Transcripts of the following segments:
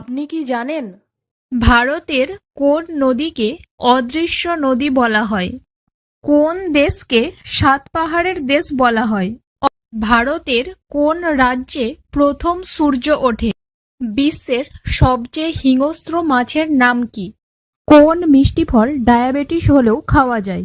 আপনি কি জানেন? ভারতের কোন নদীকে অদৃশ্য নদী বলা হয়? কোন দেশকে সাত পাহাড়ের দেশ বলা হয়? ভারতের কোন রাজ্যে প্রথম সূর্য ওঠে? বিশ্বের সবচেয়ে হিংস্র মাছের নাম কি? কোন মিষ্টি ফল ডায়াবেটিস হলেও খাওয়া যায়?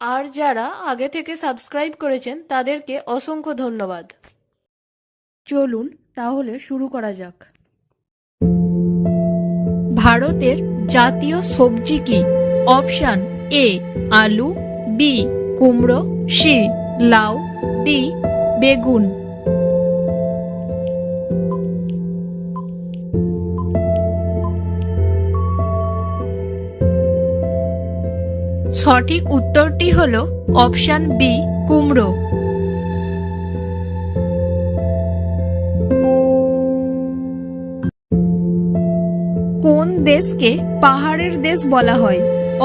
আর যারা আগে থেকে সাবস্ক্রাইব করেছেন, তাদেরকে অসংখ্য ধন্যবাদ। চলুন তাহলে শুরু করা যাক। ভারতের জাতীয় সবজি কি? অপশান এ, আলু, বি, কুমড়ো, সি, লাউ, ডি, বেগুন। সঠিক উত্তরটি হল অপশান বি কুমড়ো। কোন দেশকে পাহাড়ের দেশ বলা হয়?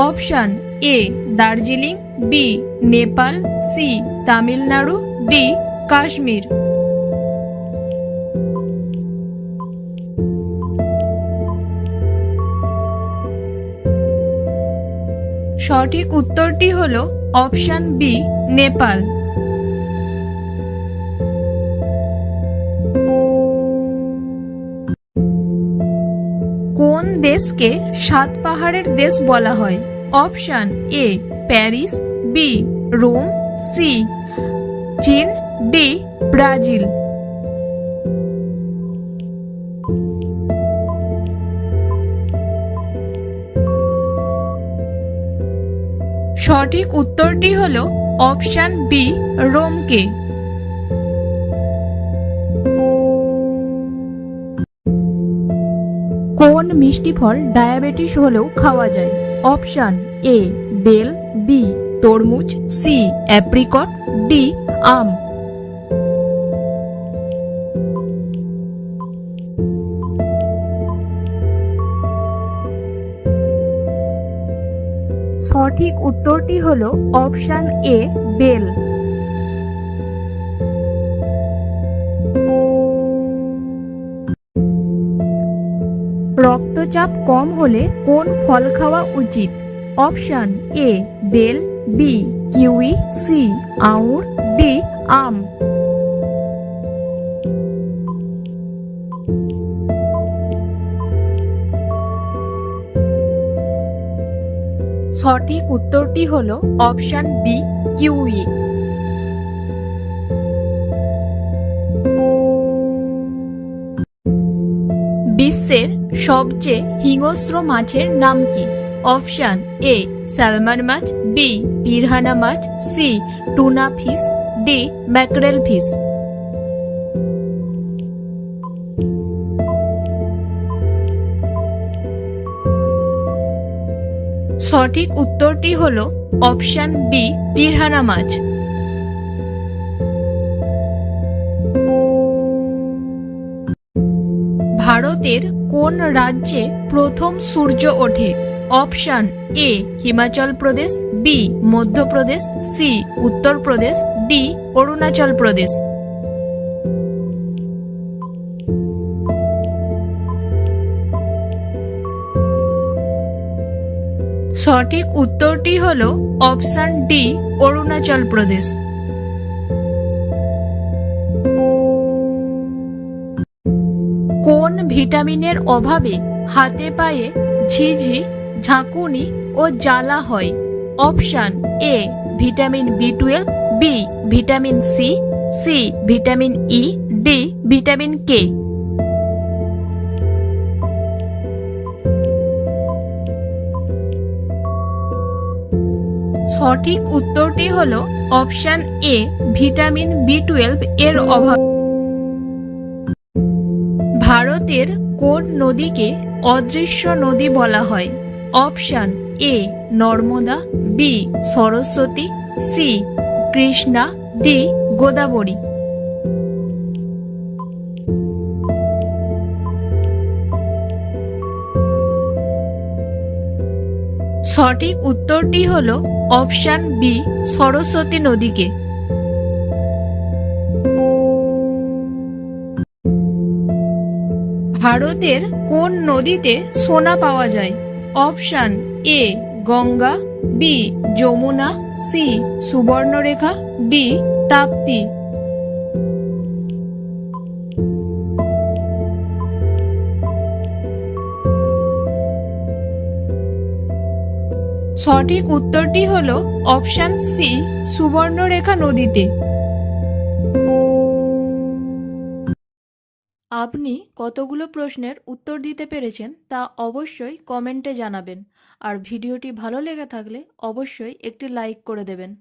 Option A Darjeeling B Nepal C Tamil Nadu D Kashmir. সঠিক উত্তরটি হল অপশান বি, নেপাল। কোন দেশকে সাত পাহাড়ের দেশ বলা হয়? Option A, Paris, B, Rome, C, চীন, ডি, ব্রাজিল। সঠিক উত্তরটি হল অপশান বি, রোমকে। কোন মিষ্টি ফল ডায়াবেটিস হলেও খাওয়া যায়? অপশান এ, বেল, বি, তরমুজ, সি, অ্যাপ্রিকট, ডি, আম। সঠিক উত্তরটি হল অপশান এ, বেল। রক্তচাপ কম হলে কোন ফল খাওয়া উচিত? অপশান এ, বেল, বি, কিউই, সি, আউর, ডি, আম। সঠিক উত্তরটি হল অপশান বি কিউই বিশ্বের সবচেয়ে হিংস্র মাছের নাম কি? অপশান এ স্যালমন মাছ বি পিরহানা মাছ C tuna fish D mackerel fish. সঠিক উত্তরটি হল অপশান বি, পিরহানা মাছ। ভারতের কোন রাজ্যে প্রথম সূর্য ওঠে? Option A, Himachal Pradesh, B, Madhya Pradesh, C, Uttar Pradesh, D, Arunachal Pradesh. সঠিক উত্তরটি হল অপশান ডি, অরুণাচল প্রদেশ। কোন ভিটামিনের অভাবে হাতে পায়ে ঝিঝি, ঝাঁকুনি ও জ্বালা হয়? Option A, vitamin B twelve, B vitamin C C vitamin E, D vitamin K. সঠিক উত্তরটি হল option A, vitamin B twelve এর অভাব। ভারতের কোন নদীকে অদৃশ্য নদী বলা হয়? Option A, Narmada, B, Saraswati, C, Krishna, D, Godavari. সঠিক উত্তরটি হল অপশন বি, সরস্বতী নদীকে। ভারতের কোন নদীতে সোনা পাওয়া যায়? Option A, Ganga, B, Yamuna, C, Subarnarekha, D, Tapti. সঠিক উত্তরটি হল অপশান সি সুবর্ণরেখা নদীতে। আপনি কতগুলো প্রশ্নের উত্তর দিতে পেরেছেন তা অবশ্যই কমেন্টে জানাবেন। আর ভিডিওটি ভালো লেগে থাকলে অবশ্যই একটি লাইক করে দেবেন।